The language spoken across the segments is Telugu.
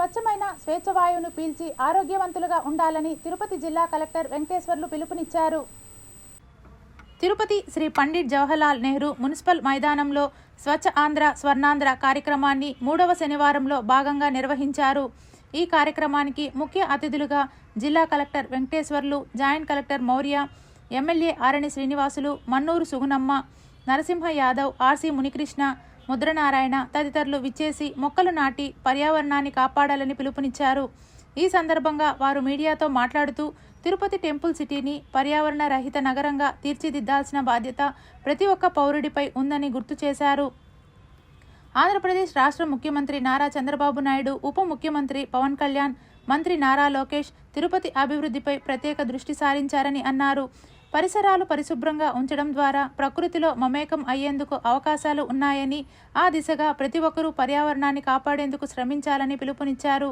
స్వచ్ఛమైన స్వేచ్ఛవాయువును పీల్చి ఆరోగ్యవంతులుగా ఉండాలని తిరుపతి జిల్లా కలెక్టర్ వెంకటేశ్వర్లు పిలుపునిచ్చారు. తిరుపతి శ్రీ పండిట్ జవహర్లాల్ నెహ్రూ మున్సిపల్ మైదానంలో స్వచ్ఛ ఆంధ్ర స్వర్ణాంధ్ర కార్యక్రమాన్ని మూడవ శనివారంలో భాగంగా నిర్వహించారు. ఈ కార్యక్రమానికి ముఖ్య అతిథులుగా జిల్లా collector Venkateswarlu joint collector Maurya MLA Arani Srinivasulu Mannuru Sugunamma Narasimha Yadav RC Munikrishna Mudranarayana తదితరులు విచ్చేసి మొక్కలు నాటి పర్యావరణాన్ని కాపాడాలని పిలుపునిచ్చారు. ఈ సందర్భంగా వారు మీడియాతో మాట్లాడుతూ తిరుపతి టెంపుల్ సిటీని పర్యావరణ రహిత నగరంగా తీర్చిదిద్దాల్సిన బాధ్యత ప్రతి ఒక్క పౌరుడిపై ఉందని గుర్తు చేశారు. ఆంధ్రప్రదేశ్ రాష్ట్ర ముఖ్యమంత్రి నారా చంద్రబాబు నాయుడు ఉప ముఖ్యమంత్రి పవన్ కళ్యాణ్ మంత్రి నారా లోకేష్ తిరుపతి అభివృద్ధిపై ప్రత్యేక దృష్టి సారించారని అన్నారు. పరిసరాలు పరిశుభ్రంగా ఉంచడం ద్వారా ప్రకృతిలో మమేకం అయ్యేందుకు అవకాశాలు ఉన్నాయని ఆ దిశగా ప్రతి ఒక్కరూ పర్యావరణాన్ని కాపాడేందుకు శ్రమించాలని పిలుపునిచ్చారు.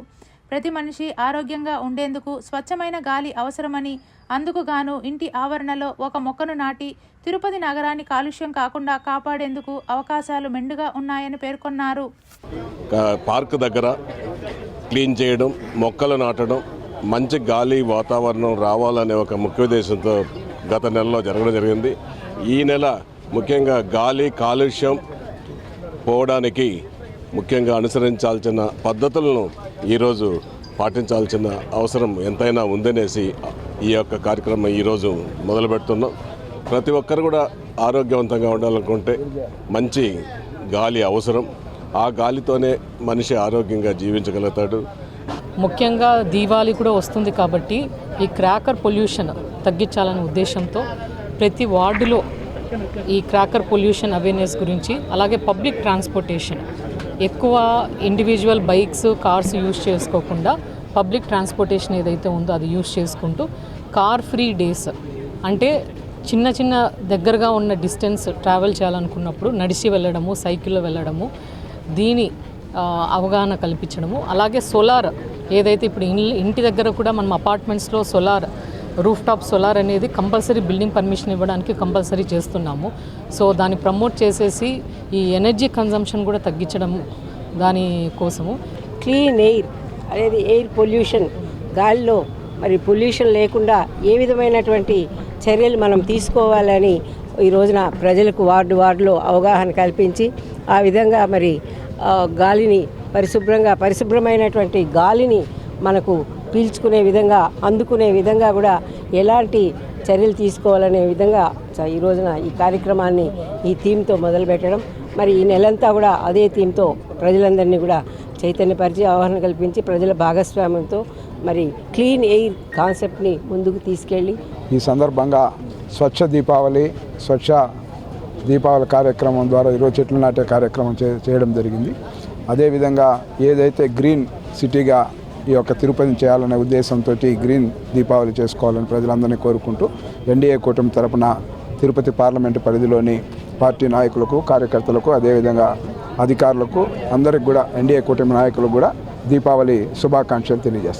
ప్రతి మనిషి ఆరోగ్యంగా ఉండేందుకు స్వచ్ఛమైన గాలి అవసరమని అందుకుగాను ఇంటి ఆవరణలో ఒక మొక్కను నాటి తిరుపతి నగరాన్ని కాలుష్యం కాకుండా కాపాడేందుకు అవకాశాలు మెండుగా ఉన్నాయని పేర్కొన్నారు. పార్క్ దగ్గర క్లీన్ చేయడం మొక్కలు నాటడం మంచి గాలి వాతావరణం రావాలనే ఒక ముఖ్య ఉద్దేశంతో గత నెలలో జరగడం జరిగింది. ఈ నెల ముఖ్యంగా గాలి కాలుష్యం పోవడానికి ముఖ్యంగా అనుసరించాల్సిన పద్ధతులను ఈరోజు పాటించాల్సిన అవసరం ఎంతైనా ఉందనేసి ఈ యొక్క కార్యక్రమం ఈరోజు మొదలు పెడుతున్నాం ప్రతి ఒక్కరు కూడా ఆరోగ్యవంతంగా ఉండాలనుకుంటే మంచి గాలి అవసరం. ఆ గాలితోనే మనిషి ఆరోగ్యంగా జీవించగలుగుతాడు. ముఖ్యంగా దీవాళి కూడా వస్తుంది కాబట్టి ఈ క్రాకర్ పొల్యూషన్ తగ్గించాలనే ఉద్దేశంతో ప్రతి వార్డులో ఈ క్రాకర్ పొల్యూషన్ అవేర్నెస్ గురించి అలాగే పబ్లిక్ ట్రాన్స్పోర్టేషన్ ఎక్కువ ఇండివిజువల్ బైక్స్ కార్స్ యూజ్ చేసుకోకుండా పబ్లిక్ ట్రాన్స్పోర్టేషన్ ఏదైతే ఉందో అది యూజ్ చేసుకుంటూ కార్ ఫ్రీ డేస్ అంటే చిన్న చిన్న దగ్గరగా ఉన్న డిస్టెన్స్ ట్రావెల్ చేయాలనుకున్నప్పుడు నడిచి వెళ్ళడము సైకిల్లో వెళ్ళడము దీని అవగాహన కల్పించడము అలాగే సోలార్ ఏదైతే ఇప్పుడు ఇల్ ఇంటి దగ్గర కూడా మనం అపార్ట్మెంట్స్లో సోలార్ రూఫ్ టాప్ సోలార్ అనేది కంపల్సరీ బిల్డింగ్ పర్మిషన్ ఇవ్వడానికి కంపల్సరీ చేస్తున్నాము. సో దాన్ని ప్రమోట్ చేసేసి ఈ ఎనర్జీ కన్జంప్షన్ కూడా తగ్గించడం దాని కోసము. క్లీన్ ఎయిర్ అనేది ఎయిర్ పొల్యూషన్. గాలిలో మరి పొల్యూషన్ లేకుండా ఏ విధమైనటువంటి చర్యలు మనం తీసుకోవాలని ఈ రోజున ప్రజలకు వార్డు వార్డులో అవగాహన కల్పించి ఆ విధంగా మరి గాలిని పరిశుభ్రంగా పరిశుభ్రమైనటువంటి గాలిని మనకు పీల్చుకునే విధంగా అందుకునే విధంగా కూడా ఎలాంటి చర్యలు తీసుకోవాలనే విధంగా చ- ఈ రోజున ఈ కార్యక్రమాన్ని ఈ థీమ్తో మొదలుపెట్టడం. మరి ఈ నెలంతా కూడా అదే థీమ్తో ప్రజలందరినీ కూడా చైతన్యపరిచి అవగాహన కల్పించి ప్రజల భాగస్వామ్యంతో మరి క్లీన్ ఎయిర్ కాన్సెప్ట్ని ముందుకు తీసుకెళ్ళి ఈ సందర్భంగా స్వచ్ఛ దీపావళి స్వచ్ఛ దీపావళి కార్యక్రమం ద్వారా ఈరోజు చెట్లు నాటే కార్యక్రమం చేయడం జరిగింది. అదేవిధంగా ఏదైతే గ్రీన్ సిటీగా ఈ యొక్క తిరుపతిని చేయాలనే ఉద్దేశంతో గ్రీన్ దీపావళి చేసుకోవాలని ప్రజలందరినీ కోరుకుంటూ ఎన్డీఏ కూటమి తరపున తిరుపతి పార్లమెంటు పరిధిలోని పార్టీ నాయకులకు కార్యకర్తలకు అదేవిధంగా అధికారులకు అందరికి కూడా ఎన్డీఏ కూటమి నాయకులకు కూడా దీపావళి శుభాకాంక్షలు తెలియజేస్తాం.